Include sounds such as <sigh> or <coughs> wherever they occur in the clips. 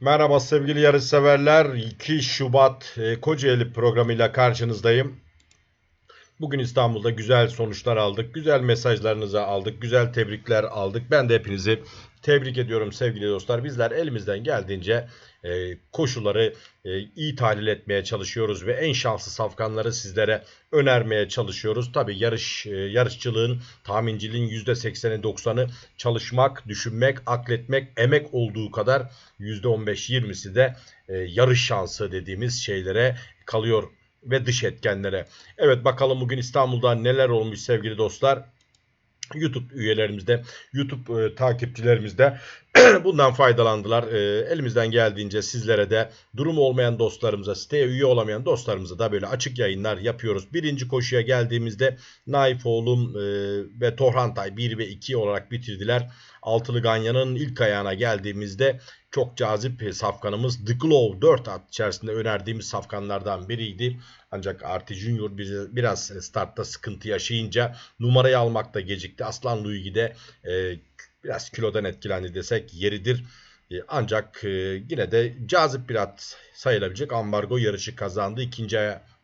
Merhaba sevgili yarışseverler. 2 Şubat e, Kocaeli programıyla karşınızdayım. Bugün İstanbul'da güzel sonuçlar aldık. Güzel mesajlarınızı aldık. Güzel tebrikler aldık. Ben de hepinizi tebrik ediyorum sevgili dostlar. Bizler elimizden geldiğince e, koşulları e, iyi tahlil etmeye çalışıyoruz ve en şanslı safkanları sizlere önermeye çalışıyoruz. Tabi yarış e, yarışçılığın, tahminciliğin %80'i 90'ı çalışmak, düşünmek, akletmek, emek olduğu kadar %15-20'si de yarış şansı dediğimiz şeylere kalıyor ve dış etkenlere. Evet bakalım bugün İstanbul'da neler olmuş sevgili dostlar. YouTube üyelerimizde, YouTube e, takipçilerimizde <clears throat> bundan faydalandılar. E, elimizden geldiğince sizlere de durumu olmayan dostlarımıza, siteye üye olamayan dostlarımıza da böyle açık yayınlar yapıyoruz. Birinci koşuya geldiğimizde Naif oğlum e, ve Torhantay 1 ve 2 olarak bitirdiler. Altılı Ganyan'ın ilk ayağına geldiğimizde çok cazip safkanımız The Glow 4 at içerisinde önerdiğimiz safkanlardan biriydi. Ancak Arti Junior biraz startta sıkıntı yaşayınca numarayı almakta gecikti. Aslan Luigi e, biraz kilodan etkilendi desek yeridir. E, ancak e, yine de cazip bir at sayılabilecek ambargo yarışı kazandı. İkinci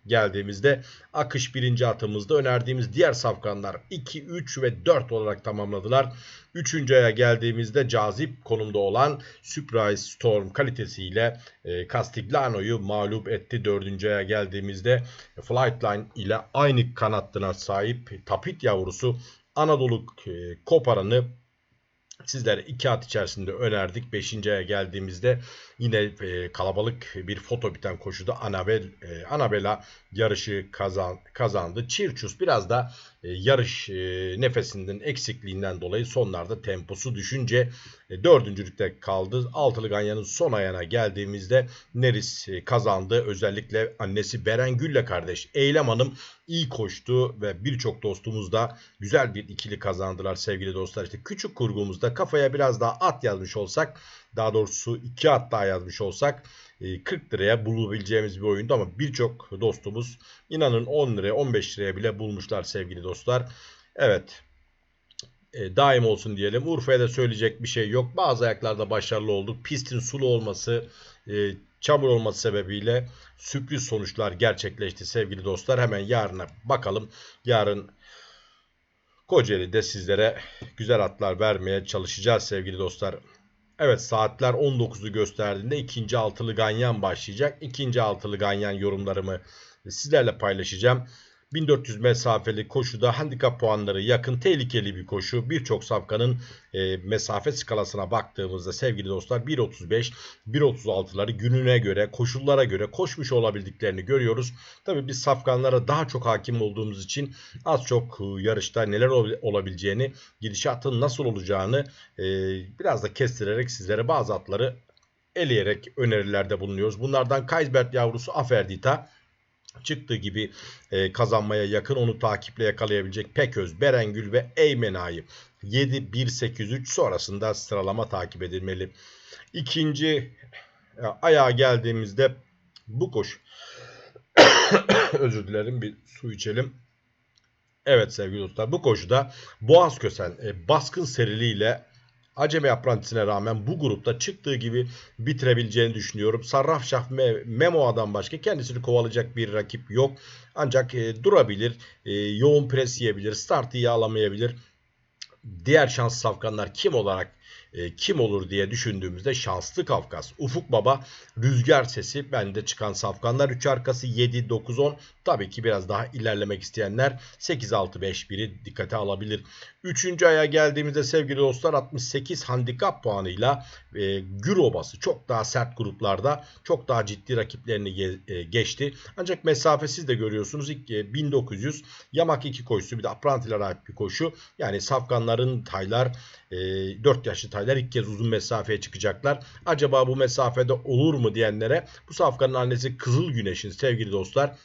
geldiğimizde akış birinci atımızda önerdiğimiz diğer safkanlar 2, 3 ve 4 olarak tamamladılar. Üçüncü aya geldiğimizde cazip konumda olan Surprise Storm kalitesiyle e, Castigliano'yu mağlup etti. Dördüncü aya geldiğimizde Flightline ile aynı kanatına sahip Tapit yavrusu Anadolu e, Koparan'ı Sizlere iki at içerisinde önerdik. Beşinci aya geldiğimizde yine e, kalabalık bir foto biten koşuda Anabel, e, Anabela yarışı kazan, kazandı. Çirçus biraz da yarış e, nefesinden eksikliğinden dolayı sonlarda temposu düşünce e, dördüncülükte kaldı. Altılı Ganyan'ın son ayağına geldiğimizde Neris e, kazandı. Özellikle annesi Beren Gül'le kardeş Eylem Hanım iyi koştu ve birçok dostumuz da güzel bir ikili kazandılar sevgili dostlar. İşte küçük kurgumuzda kafaya biraz daha at yazmış olsak daha doğrusu iki at daha yazmış olsak 40 e, liraya bulabileceğimiz bir oyundu ama birçok dostumuz inanın 10 liraya 15 liraya bile bulmuşlar sevgili dostlar. Evet e, daim olsun diyelim. Urfa'ya da söyleyecek bir şey yok. Bazı ayaklarda başarılı olduk. Pistin sulu olması, e, çamur olması sebebiyle sürpriz sonuçlar gerçekleşti sevgili dostlar. Hemen yarına bakalım. Yarın Kocaeli'de sizlere güzel atlar vermeye çalışacağız sevgili dostlar. Evet saatler 19'u gösterdiğinde ikinci altılı ganyan başlayacak. İkinci altılı ganyan yorumlarımı sizlerle paylaşacağım. 1400 mesafeli koşuda handikap puanları yakın tehlikeli bir koşu. Birçok safkanın e, mesafe skalasına baktığımızda sevgili dostlar 1.35 1.36'ları gününe göre koşullara göre koşmuş olabildiklerini görüyoruz. Tabi biz safkanlara daha çok hakim olduğumuz için az çok e, yarışta neler olabileceğini gidişatın nasıl olacağını e, biraz da kestirerek sizlere bazı atları eleyerek önerilerde bulunuyoruz. Bunlardan Kaysbert yavrusu Aferdita çıktığı gibi e, kazanmaya yakın onu takiple yakalayabilecek Peköz, Berengül ve Eymena'yı 7-1-8-3 sonrasında sıralama takip edilmeli. İkinci e, ayağa geldiğimizde bu koş <coughs> özür dilerim bir su içelim. Evet sevgili dostlar bu koşuda Boğaz Kösen e, baskın seriliğiyle Acemi aprantisine rağmen bu grupta çıktığı gibi bitirebileceğini düşünüyorum. Sarraf Şah Memo'dan başka kendisini kovalayacak bir rakip yok. Ancak e, durabilir, e, yoğun pres yiyebilir, startı iyi alamayabilir. Diğer şanslı safkanlar kim olarak e, kim olur diye düşündüğümüzde şanslı Kafkas, Ufuk Baba, Rüzgar Sesi bende çıkan safkanlar 3 arkası 7 9 10 tabii ki biraz daha ilerlemek isteyenler 8 6 5 1'i dikkate alabilir. Üçüncü aya geldiğimizde sevgili dostlar 68 handikap puanıyla e, Gür çok daha sert gruplarda çok daha ciddi rakiplerini ge, e, geçti. Ancak mesafesiz de görüyorsunuz ilk e, 1900 Yamak 2 koşusu bir de Aprantiler ait bir koşu. Yani safkanların taylar e, 4 yaşlı taylar ilk kez uzun mesafeye çıkacaklar. Acaba bu mesafede olur mu diyenlere bu safkanın annesi Kızıl Güneş'in sevgili dostlar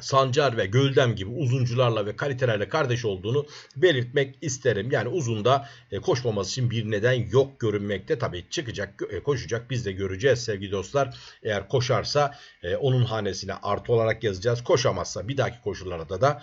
Sancar ve Göldem gibi uzuncularla ve kalitelerle kardeş olduğunu belirtmek isterim. Yani uzunda e, koşmaması için bir neden yok görünmekte. Tabii çıkacak, e, koşacak biz de göreceğiz sevgili dostlar. Eğer koşarsa e, onun hanesine artı olarak yazacağız. Koşamazsa bir dahaki koşullarda da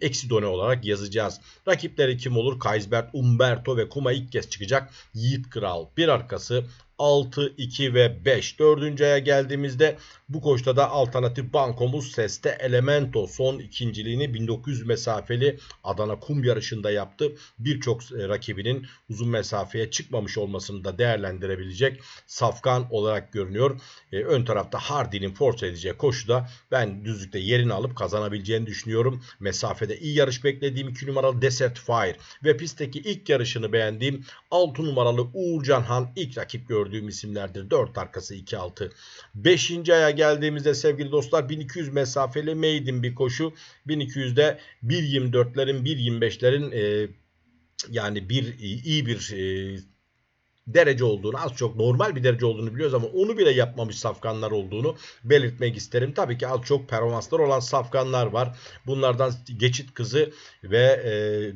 eksi done olarak yazacağız. Rakipleri kim olur? Kaisbert, Umberto ve Kuma ilk kez çıkacak. Yiğit Kral bir arkası 6, 2 ve 5. Dördüncü aya geldiğimizde bu koşta da alternatif bankomuz Seste Elemento son ikinciliğini 1900 mesafeli Adana kum yarışında yaptı. Birçok e, rakibinin uzun mesafeye çıkmamış olmasını da değerlendirebilecek safkan olarak görünüyor. E, ön tarafta Hardy'nin force edeceği koşuda ben düzlükte yerini alıp kazanabileceğini düşünüyorum. Mesafede iyi yarış beklediğim 2 numaralı Desert Fire ve pistteki ilk yarışını beğendiğim 6 numaralı Uğurcan Han ilk rakip gördüğüm isimlerdir. 4 arkası 2-6. 5. aya geldiğimizde sevgili dostlar 1200 mesafeli maiden bir koşu. 1200'de 1.24'lerin 1.25'lerin e, yani bir iyi bir e, derece olduğunu az çok normal bir derece olduğunu biliyoruz ama onu bile yapmamış safkanlar olduğunu belirtmek isterim. Tabii ki az çok performanslar olan safkanlar var. Bunlardan Geçit Kızı ve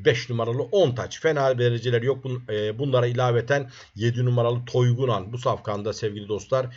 5 numaralı 10 taç. Fena dereceler yok. Bunlara ilaveten 7 numaralı Toygunan bu safkanda sevgili dostlar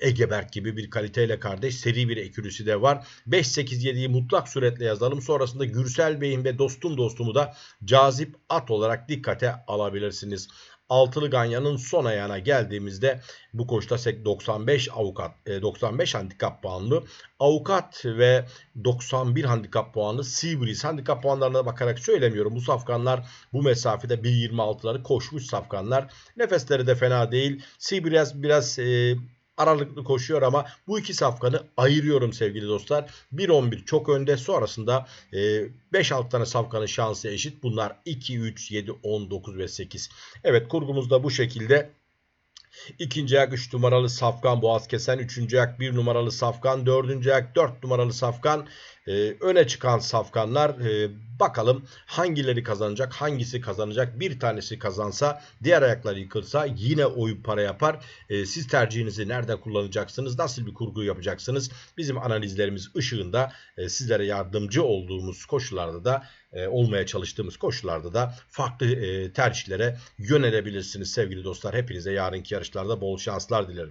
Egeberk gibi bir kaliteyle kardeş seri bir ekürüsü de var. 5-8-7'yi mutlak suretle yazalım. Sonrasında Gürsel Bey'in ve dostum dostumu da cazip at olarak dikkate alabilirsiniz. Altılı Ganyan'ın son ayağına geldiğimizde bu koşta 95 avukat 95 handikap puanlı avukat ve 91 handikap puanlı Seabreeze handikap puanlarına bakarak söylemiyorum. Bu safkanlar bu mesafede 1.26'ları koşmuş safkanlar. Nefesleri de fena değil. Seabreeze biraz e, aralıklı koşuyor ama bu iki safkanı ayırıyorum sevgili dostlar. 1-11 çok önde sonrasında e, 5-6 tane safkanın şansı eşit. Bunlar 2, 3, 7, 10, 9 ve 8. Evet kurgumuz da bu şekilde. İkinci ayak 3 numaralı Safkan Boğaz Kesen. Üçüncü ayak 1 numaralı Safkan. Dördüncü ayak 4 numaralı Safkan. Ee, öne çıkan Safkanlar. Ee, bakalım hangileri kazanacak? Hangisi kazanacak? Bir tanesi kazansa diğer ayaklar yıkılsa yine oyun para yapar. Ee, siz tercihinizi nerede kullanacaksınız? Nasıl bir kurgu yapacaksınız? Bizim analizlerimiz ışığında e, sizlere yardımcı olduğumuz koşullarda da e, olmaya çalıştığımız koşullarda da farklı e, tercihlere yönelebilirsiniz sevgili dostlar. Hepinize yarınki yarışlarda bol şanslar dilerim.